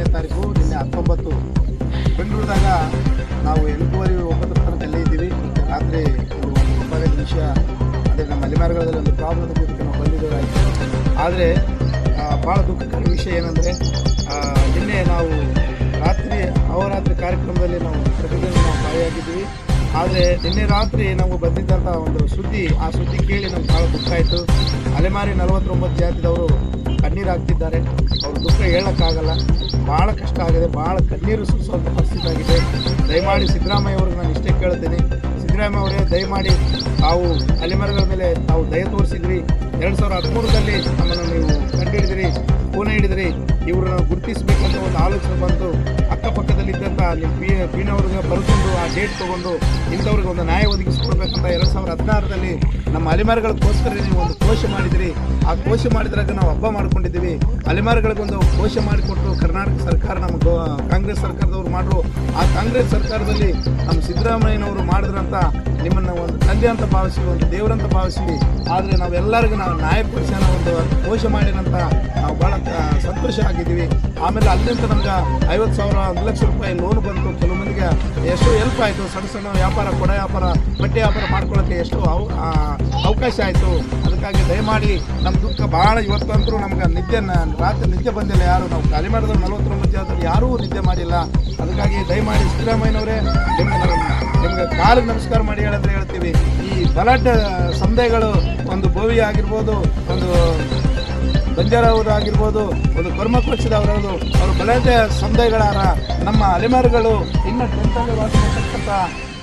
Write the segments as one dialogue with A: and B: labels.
A: ಒಂಬತ್ತು ಬೆಂಗಳೂರಿನಾಗ ನಾವು ಎಂಟೂವರೆ ಒಂಬತ್ತರ ತನಕ ಇದ್ದೀವಿ. ರಾತ್ರಿ ಒಂಬತ್ತು ನಿಮಿಷ ಒಬ್ಬರೇ ವಿಷಯ ಅದೇ ನಮ್ಮ ಅಲೆಮಾರ್ಗದಲ್ಲಿ ಒಂದು ಪ್ರಾಬ್ಲಮ್ ಇದಕ್ಕೆ ನಾವು ಬಂದಿದ್ದೇವೆ. ಆದರೆ ಭಾಳ ದುಃಖಕರ ವಿಷಯ ಏನಂದರೆ ನಿನ್ನೆ ನಾವು ರಾತ್ರಿ, ಅವರಾತ್ರಿ ಕಾರ್ಯಕ್ರಮದಲ್ಲಿ ನಾವು ಪ್ರತಿದಿನ ನಾವು ಭಾಗಿಯಾಗಿದ್ದೀವಿ. ಆದರೆ, ನಿನ್ನೆ ರಾತ್ರಿ ನಾವು ಬಂದಿದ್ದಂಥ ಒಂದು ಸುದ್ದಿ, ಆ ಸುದ್ದಿ ಕೇಳಿ ನಮ್ಗೆ ಭಾಳ ದುಃಖ ಆಯಿತು. ಅಲೆಮಾರಿ ನಲವತ್ತೊಂಬತ್ತು ಜಾತಿದವರು ಕಣ್ಣೀರು ಹಾಕ್ತಿದ್ದಾರೆ ಅವ್ರ ದುಃಖ ಹೇಳೋಕ್ಕಾಗಲ್ಲ. ಭಾಳ ಕಷ್ಟ ಆಗಿದೆ. ಭಾಳ ಕಣ್ಣೀರು ಸುರಿಸುವಂಥ ಪರಿಸ್ಥಿತಿ ಆಗಿದೆ. ದಯಮಾಡಿ ಸಿದ್ದರಾಮಯ್ಯ ಅವ್ರಿಗೆ ನಾನು ಇಷ್ಟೇ ಕೇಳ್ತೀನಿ. ಸಿದ್ದರಾಮಯ್ಯ ಅವರೇ, ದಯಮಾಡಿ ತಾವು ಅಲೆಮರಗಳ ಮೇಲೆ ತಾವು ದಯ ತೋರಿಸಿದ್ರಿ. ಎರಡು ಸಾವಿರದ ಹದಿಮೂರರಲ್ಲಿ ನಮ್ಮನ್ನು ನೀವು ಕಂಡುಹಿಡಿದ್ರಿ ಪೂನೆ ಹಿಡಿದ್ರಿ. ಇವ್ರನ್ನ ಗುರುತಿಸಬೇಕಂತ ಒಂದು ಆಲೋಚನೆ ಬಂತು ಅಕ್ಕಪಕ್ಕದಲ್ಲಿದ್ದಂಥ ನಿಮ್ಮ ಪಿ ಪೀನವ್ರಿಗೆ ಬರ್ಕೊಂಡು ಆ ಡೇಟ್ ತೊಗೊಂಡು ಇಂಥವ್ರಿಗೆ ಒಂದು ನ್ಯಾಯ ಒದಗಿಸ್ಕೊಡ್ಬೇಕಂತ ಎರಡು ಸಾವಿರದ ಹದಿನಾರರಲ್ಲಿ ನಮ್ಮ ಅಲೆಮಾರಿಗಳಿಗೋಸ್ಕರ ನೀವು ಒಂದು ಕೋಶ ಮಾಡಿದಿರಿ. ಆ ಕೋಶ ಮಾಡಿದ್ರಾಗ ನಾವು ಹಬ್ಬ ಮಾಡ್ಕೊಂಡಿದ್ದೀವಿ. ಅಲೆಮಾರಿಗಳಿಗೊಂದು ಕೋಶ ಮಾಡಿಕೊಟ್ಟು ಕರ್ನಾಟಕ ಸರ್ಕಾರ ನಮ್ಮ ಕಾಂಗ್ರೆಸ್ ಸರ್ಕಾರದವ್ರು ಮಾಡ್ರು. ಆ ಕಾಂಗ್ರೆಸ್ ಸರ್ಕಾರದಲ್ಲಿ ನಮ್ಮ ಸಿದ್ದರಾಮಯ್ಯನವರು ಮಾಡಿದ್ರಂತ ನಿಮ್ಮನ್ನು ಒಂದು ತಂದೆ ಅಂತ ಭಾವಿಸಿ ಒಂದು ದೇವರಂತ ಭಾವಿಸಿ ಆದರೆ ನಾವೆಲ್ಲರಿಗೂ ನಾವು ನ್ಯಾಯ ಕೊಡಿಸೋಣ ಒಂದು ಕೋಶ ಮಾಡಿದಂಥ ನಾವು ಭಾಳ ಸಂತೋಷ ಸಂತೋಷ ಆಗಿದ್ದೀವಿ ಆಮೇಲೆ ಅಲ್ಲಿಂದ ನಮ್ಗೆ ಐವತ್ತು ಸಾವಿರ, ಒಂದು ಲಕ್ಷ ರೂಪಾಯಿ ಲೋನ್ ಬಂತು. ಕೆಲವು ಮಂದಿಗೆ ಎಷ್ಟು ಹೆಲ್ಪ್ ಆಯಿತು. ಸಣ್ಣ ಸಣ್ಣ ವ್ಯಾಪಾರ, ಕೊಡ ವ್ಯಾಪಾರ, ಬಟ್ಟೆ ವ್ಯಾಪಾರ ಮಾಡ್ಕೊಳ್ಳೋಕ್ಕೆ ಎಷ್ಟು ಅವ ಅವಕಾಶ ಆಯಿತು. ಅದಕ್ಕಾಗಿ ದಯಮಾಡಿ ನಮ್ಮ ದುಃಖ ಭಾಳ ಇವತ್ತಂತರೂ ನಮ್ಗೆ ನಿದ್ದೆ ರಾತ್ರಿ ನಿದ್ದೆ ಬಂದಿಲ್ಲ ಯಾರು. ನಾವು ಖಾಲಿ ಮಾಡಿದ್ರು ನಲವತ್ತೊಂಬತ್ತು ಜಾಗದಲ್ಲಿ ಯಾರೂ ನಿದ್ದೆ ಮಾಡಿಲ್ಲ. ಅದಕ್ಕಾಗಿ ದಯಮಾಡಿ ಸಿದ್ದರಾಮಯ್ಯನವರೇ, ನಿಮ್ಗೆ ನಾವು, ನಿಮ್ಗೆ ಕಾಲಿಗೆ ನಮಸ್ಕಾರ ಮಾಡಿ ಹೇಳಿದ್ರೆ ಹೇಳ್ತೀವಿ. ಈ ಬಲಾಢ್ಯ ಸಂದೇಗಳು ಒಂದು ಬೋವಿ ಆಗಿರ್ಬೋದು, ಒಂದು ಬಂಜಾರವರು ಆಗಿರ್ಬೋದು, ಒಂದು ಕರ್ಮ ಪಕ್ಷದವರದು ಅವರು ಬಲಾಢ್ಯ ಸಮುದಾಯಗಳಾರ ನಮ್ಮ ಅಲೆಮಾರುಗಳು ಇನ್ನು ಟೆಂತಲ್ಲಿ ವಾಸ ಮಾಡ್ತಕ್ಕಂಥ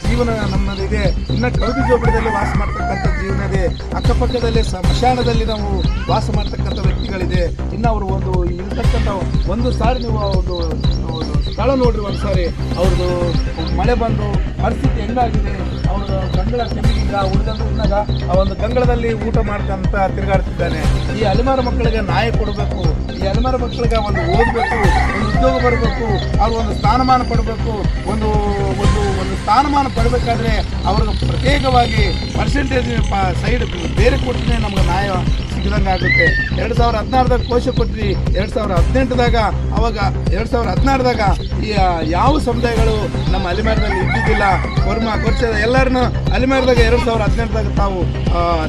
A: ಜೀವನ ನಮ್ಮಲ್ಲಿದೆ. ಇನ್ನು ಕೌದಿ ಜೋಪಡದಲ್ಲಿ ವಾಸ ಮಾಡ್ತಕ್ಕಂಥ ಜೀವನ ಇದೆ. ಅಕ್ಕಪಕ್ಕದಲ್ಲಿ ಸ್ಮಶಾನದಲ್ಲಿ ನಾವು ವಾಸ ಮಾಡ್ತಕ್ಕಂಥ ವ್ಯಕ್ತಿಗಳಿದೆ. ಇನ್ನು ಅವರು ಒಂದು ಇರ್ತಕ್ಕಂಥ ಒಂದು ಸಾರಿ ನೀವು ಒಂದು ಸ್ಥಳ ನೋಡ್ರಿ ಒಂದ್ಸಾರಿ. ಅವ್ರದ್ದು ಮಳೆ ಬಂದು ಪರಿಸ್ಥಿತಿ ಹೆಂಗಾಗಿದೆ ಅವ್ರದ್ದು ಗಂಗಳ ಕೆಮ್ಮಿಗಿಂದ ಉಳಿದಂದು ಉಣ್ಣಾಗ ಆ ಒಂದು ಗಂಗಳದಲ್ಲಿ ಊಟ ಮಾಡ್ತಂತ ತಿರುಗಾಡ್ತಿದ್ದಾನೆ. ಈ ಅಲೆಮಾರು ಮಕ್ಕಳಿಗೆ ನಾಯಿ ಕೊಡಬೇಕು, ಈ ಅಲೆಮಾರು ಮಕ್ಕಳಿಗೆ ಒಂದು ಓದಬೇಕು, ಒಂದು ಉದ್ಯೋಗ ಬರಬೇಕು, ಅವ್ರು ಒಂದು ಸ್ಥಾನಮಾನ ಪಡಬೇಕು, ಒಂದು ಒಂದು ಒಂದು ಸ್ಥಾನಮಾನ ಪಡಬೇಕಾದ್ರೆ ಅವ್ರಿಗೆ ಪ್ರತ್ಯೇಕವಾಗಿ ಪರ್ಸೆಂಟೇಜ್ ಸೈಡ್ ಬೇರೆ ಕೊಟ್ಟರೆ ನಮ್ಗೆ ನ್ಯಾಯ ಸಿಗದಂಗೆ ಆಗುತ್ತೆ. ಎರಡು ಸಾವಿರ ಹದಿನಾರದಾಗ ಕೋಶ ಕೊಟ್ವಿ ಎರಡು ಸಾವಿರ ಹದಿನೆಂಟದಾಗ, ಅವಾಗ ಎರಡು ಸಾವಿರ ಹದಿನಾರದಾಗ ಈ ಯಾವ ಸಮುದಾಯಗಳು ನಮ್ಮ ಅಲಿಮಾರದಲ್ಲಿ ಇದ್ದಿದ್ದಿಲ್ಲ, ವರ್ಮ, ಕೊರ್ಚದ ಎಲ್ಲರನ್ನು ಅಲಿಮಾರದಾಗ ಎರಡು ಸಾವಿರ ಹದಿನೆಂಟದಾಗ ತಾವು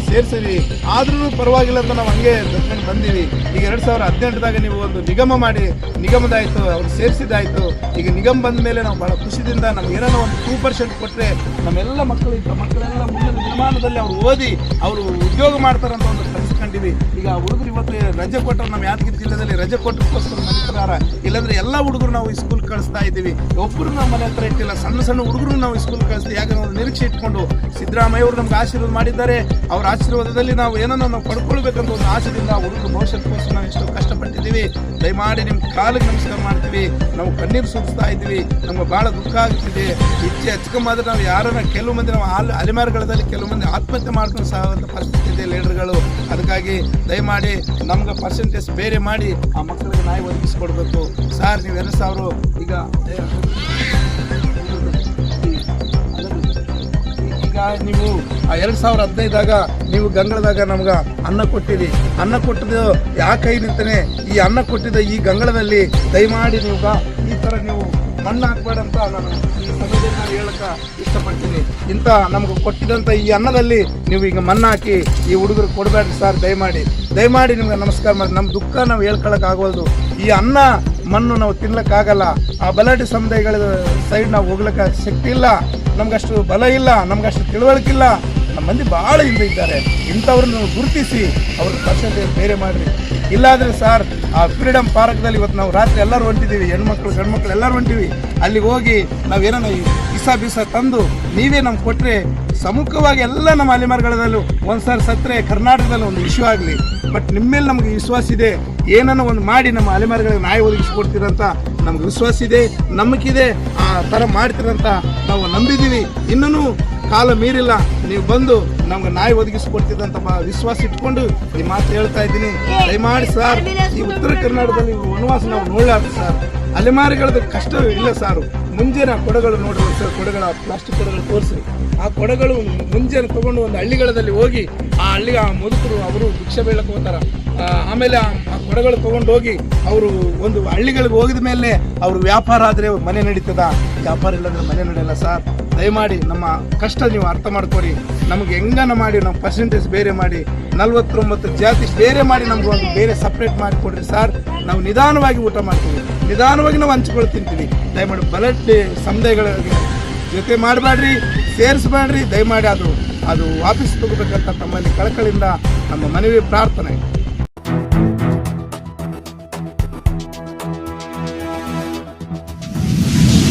A: ಸೇರಿಸಿರಿ ಆದ್ರೂ ಪರವಾಗಿಲ್ಲ ಅಂತ ನಾವು ಹಂಗೆ ದರ್ಶನ ಬಂದೀವಿ. ಈಗ ಎರಡು ಸಾವಿರ ಹದಿನೆಂಟದಾಗ ನೀವು ಒಂದು ನಿಗಮ ಮಾಡಿ, ನಿಗಮದಾಯಿತು, ಅವ್ರು ಸೇರಿಸಿದಾಯಿತು ಈಗ ನಿಗಮ ಬಂದ ಮೇಲೆ ನಾವು ಭಾಳ ಖುಷಿದಿಂದ ನಮ್ಗೆ ಏನೋ ಒಂದು ಟೂ ಪರ್ಸೆಂಟ್ ಕೊಟ್ಟರೆ ನಮ್ಮೆಲ್ಲ ಮಕ್ಕಳು ಇದ್ದ ಮಕ್ಕಳೆಲ್ಲ ಮುಂದಿನ ದಿನಮಾನದಲ್ಲಿ ಅವ್ರು ಓದಿ, ಅವರು ಉದ್ಯೋಗ ಮಾಡ್ತಾರಂತ ಒಂದು ಕಲಿಸ್ಕೊಂಡಿವಿ ಈಗ ಹುಡುಗರು ಇವತ್ತು ರಜೆ ಕೊಟ್ಟರು ನಮ್ಮ ಯಾದಗಿರಿ ಜಿಲ್ಲೆಯಲ್ಲಿ ರಜೆ ಕೊಟ್ಟಕ್ಕೋಸ್ಕರ ಮನಿತರ ಇಲ್ಲಾಂದ್ರೆ ಎಲ್ಲ ಹುಡುಗರು ನಾವು ಸ್ಕೂಲ್ ಕಳಿಸ್ತಾ ಇದ್ದೀವಿ. ಒಬ್ಬರು ನಮ್ಮ ಮನೆ ಹತ್ರ ಇಟ್ಟಿಲ್ಲ, ಸಣ್ಣ ಸಣ್ಣ ಹುಡುಗರು ನಾವು ಸ್ಕೂಲ್ ಕಳಿಸ್ತೀವಿ. ಯಾಕಂದ್ರೆ ಒಂದು ನಿರೀಕ್ಷೆ ಇಟ್ಕೊಂಡು ಸಿದ್ದರಾಮಯ್ಯ ಅವರು ನಮ್ಗೆ ಆಶೀರ್ವಾದ ಮಾಡಿದ್ದಾರೆ. ಅವ್ರ ಆಶೀರ್ವಾದದಲ್ಲಿ ನಾವು ಏನನ್ನ ನಾವು ಪಡ್ಕೊಳ್ಬೇಕಂತ ಒಂದು ಆಸೆಯಿಂದ ಹುಡುಗರು ಭವಿಷ್ಯಕ್ಕೋಸ್ಕರ ನಾವು ಎಷ್ಟು ಕಷ್ಟಪಟ್ಟಿದ್ದೀವಿ. ದಯಮಾಡಿ ನಿಮ್ಮ ಕಾಲಿಗೆ ನಮಸ್ಕಾರ ಮಾಡ್ತೀವಿ. ನಾವು ಕಣ್ಣೀರು ಸುರಿಸ್ತಾ ಇದ್ದೀವಿ. ನಮ್ಗೆ ಭಾಳ ದುಃಖ ಆಗ್ತಿದೆ. ಹೆಚ್ಚು ಹಚ್ಕೊಂಬಾದ್ರೆ ನಾವು ಯಾರನ್ನ ಕೆಲವು ಮಂದಿ ನಾವು ಅಲೆಮಾರುಗಳಲ್ಲಿ ಕೆಲವು ಮಂದಿ ಆತ್ಮಹತ್ಯೆ ಮಾಡ್ಕೊಂಡು ಸಹ ಪರಿಸ್ಥಿತಿ ಅದಕ್ಕಾಗಿ ದಯಮಾಡಿ ನಮ್ಗೆ ಪರ್ಸೆಂಟೇಜ್ ಬೇರೆ ಮಾಡಿ ಆ ಮಕ್ಕಳಿಗೆ ನಾಯಿ ಒದಗಿಸ್ಕೊಡ್ಬೇಕು. ಸರ್ ನೀವು ಎರಡು ಸಾವಿರ ಈಗ ಈಗ ನೀವು ಆ ಎರಡು ಸಾವಿರ ಹದಿನೈದಾಗ ನೀವು ಗಂಗಳದಾಗ ನಮ್ಗೆ ಅನ್ನ ಕೊಟ್ಟಿರಿ. ಅನ್ನ ಕೊಟ್ಟಿದ್ದು ಯಾಕೆ ನಿಂತಾನೆ? ಈ ಅನ್ನ ಕೊಟ್ಟಿದ್ದ ಈ ಗಂಗಳದಲ್ಲಿ ದಯಮಾಡಿ ನೀವು ಈ ಥರ ನೀವು ಮಣ್ಣು ಹಾಕ್ಬೇಡಂತ ನಾನು ಸಮಯದಲ್ಲಿ ನಾನು ಇಷ್ಟಪಡ್ತೀನಿ. ಇಂಥ ನಮ್ಗೆ ಕೊಟ್ಟಿದಂಥ ಈ ಅನ್ನದಲ್ಲಿ ನೀವು ಈಗ ಮಣ್ಣು ಹಾಕಿ ಈ ಹುಡುಗರು ಕೊಡಬೇಡ್ರಿ ಸರ್, ದಯಮಾಡಿ. ದಯಮಾಡಿ ನಿಮ್ಗೆ ನಮಸ್ಕಾರ ಮಾಡಿ. ನಮ್ಮ ದುಃಖ ನಾವು ಹೇಳ್ಕೊಳಕ್ ಆಗೋದು ಈ ಅನ್ನ ಮಣ್ಣು ನಾವು ತಿನ್ಲಕ್ಕಾಗಲ್ಲ ಆ ಬಲಾಢ್ಯ ಸಮುದಾಯಗಳ ಸೈಡ್ ನಾವು ಹೋಗ್ಲಿಕ್ಕೆ ಶಕ್ತಿ ಇಲ್ಲ. ನಮ್ಗಷ್ಟು ಬಲ ಇಲ್ಲ. ನಮ್ಗಷ್ಟು ತಿಳುವಳಿಕೆ ಇಲ್ಲ. ನಮ್ಮ ಮಂದಿ ಭಾಳ ಹಿಂದೆ ಇದ್ದಾರೆ. ಇಂಥವ್ರನ್ನ ಗುರುತಿಸಿ ಅವ್ರ ಪರ್ಸೆಂಟೇಜ್ ಬೇರೆ ಮಾಡಿರಿ. ಇಲ್ಲಾದ್ರೆ ಸರ್, ಆ ಫ್ರೀಡಮ್ ಪಾರ್ಕ್ದಲ್ಲಿ ಇವತ್ತು ನಾವು ರಾತ್ರಿ ಎಲ್ಲರೂ ಹೊಂಟಿದ್ದೀವಿ ಹೆಣ್ಮಕ್ಳು, ಗಂಡ್ಮಕ್ಳು ಎಲ್ಲರೂ ಹೊಂಟಿವಿ. ಅಲ್ಲಿಗೆ ಹೋಗಿ ನಾವೇನೋ ಇಸ ಬಿಸ ತಂದು ನೀವೇ ನಮ್ಗೆ ಕೊಟ್ಟರೆ ಸಮುಖವಾಗಿ ಎಲ್ಲ ನಮ್ಮ ಅಲೆಮಾರ್ಗಳಲ್ಲೂ ಒಂದು ಸಾರಿ ಸತ್ತರೆ ಕರ್ನಾಟಕದಲ್ಲಿ ಒಂದು ಇಶ್ಯೂ ಆಗಲಿ. ಬಟ್ ನಿಮ್ಮ ಮೇಲೆ ನಮಗೆ ವಿಶ್ವಾಸ ಇದೆ ಏನನ್ನ ಒಂದು ಮಾಡಿ ನಮ್ಮ ಅಲೆಮಾರ್ಗಳಿಗೆ ನ್ಯಾಯ ಒದಗಿಸ್ಕೊಡ್ತೀರಂತ ನಮ್ಗೆ ವಿಶ್ವಾಸ ಇದೆ ನಂಬಿಕಿದೆ ಆ ಥರ ಮಾಡ್ತೀರಂತ ನಾವು ನಂಬಿದ್ದೀವಿ ಇನ್ನೂ ಕಾಲ ಮೀರಿಲ್ಲ, ನೀವು ಬಂದು ನಮ್ಗೆ ನಾಯಿ ಒದಗಿಸ್ಕೊಡ್ತಿದ್ದಂತ ವಿಶ್ವಾಸ ಇಟ್ಕೊಂಡು ಈ ಮಾತು ಹೇಳ್ತಾ ಇದ್ದೀನಿ. ದಯಮಾಡಿ ಸರ್ ಈ ಉತ್ತರ ಕರ್ನಾಟಕದಲ್ಲಿ ವನವಾಸ ನಾವು ನೋಡಲಾರ್ದು ಸರ್. ಅಲೆಮಾರಿಗಳದ್ದು ಕಷ್ಟ ಇಲ್ಲ ಸರ್. ಮುಂಜಾನೆ ಆ ಕೊಡಗಳು ನೋಡ್ರಿ ಸರ್ ಕೊಡಗಳ ಪ್ಲಾಸ್ಟಿಕ್ ಕೊಡಗಳು ತೋರಿಸ್ರಿ. ಆ ಕೊಡಗಳು ಮುಂಜಾನೆ ತಗೊಂಡು ಒಂದು ಹಳ್ಳಿಗಳಲ್ಲಿ ಹೋಗಿ ಆ ಹಳ್ಳಿಗೆ ಆ ಮುದುಕರು ಅವರು ಭಿಕ್ಷೆ ಬೀಳಕ್ಕೆ ಹೋಗ್ತಾರ. ಆಮೇಲೆ ಆ ಆ ಕೊಡಗಳು ತಗೊಂಡು ಹೋಗಿ ಅವರು ಒಂದು ಹಳ್ಳಿಗಳಿಗೆ ಹೋಗಿದ ಮೇಲೆ ಅವರು ವ್ಯಾಪಾರ ಆದರೆ ಮನೆ ನಡೀತದ? ವ್ಯಾಪಾರ ಇಲ್ಲಾಂದ್ರೆ ಮನೆ ನಡೆಯಲ್ಲ ಸರ್? ದಯಮಾಡಿ ನಮ್ಮ ಕಷ್ಟ ನೀವು ಅರ್ಥ ಮಾಡ್ಕೊರಿ. ನಮಗೆ ಹೆಂಗನ ಮಾಡಿ ನಮ್ಮ ಪರ್ಸೆಂಟೇಜ್ ಬೇರೆ ಮಾಡಿ, ನಲ್ವತ್ತೊಂಬತ್ತು ಜಾತಿ ಬೇರೆ ಮಾಡಿ ನಮ್ಗೆ ಒಂದು ಬೇರೆ ಸಪ್ರೇಟ್ ಮಾಡಿಕೊಡ್ರಿ ಸರ್. ನಾವು ನಿಧಾನವಾಗಿ ಊಟ ಮಾಡ್ತೀವಿ. ನಿಧಾನವಾಗಿ ನಾವು ಹಂಚ್ಕೊಳ್ ತಿಂತೀವಿ. ದಯಮಾಡಿ ಬಲಟ್ ಸಮುದಾಯಗಳಿಗೆ ಜೊತೆ ಮಾಡಬೇಡ್ರಿ ಸೇರಿಸ್ಬೇಡ್ರಿ ದಯಮಾಡಿ ಅದು ಅದು ವಾಪಸ್ ತಗೋಬೇಕಂತ ತಮ್ಮಲ್ಲಿ ಕಳಕಳಿಂದ ನಮ್ಮ ಮನವಿ ಪ್ರಾರ್ಥನೆ.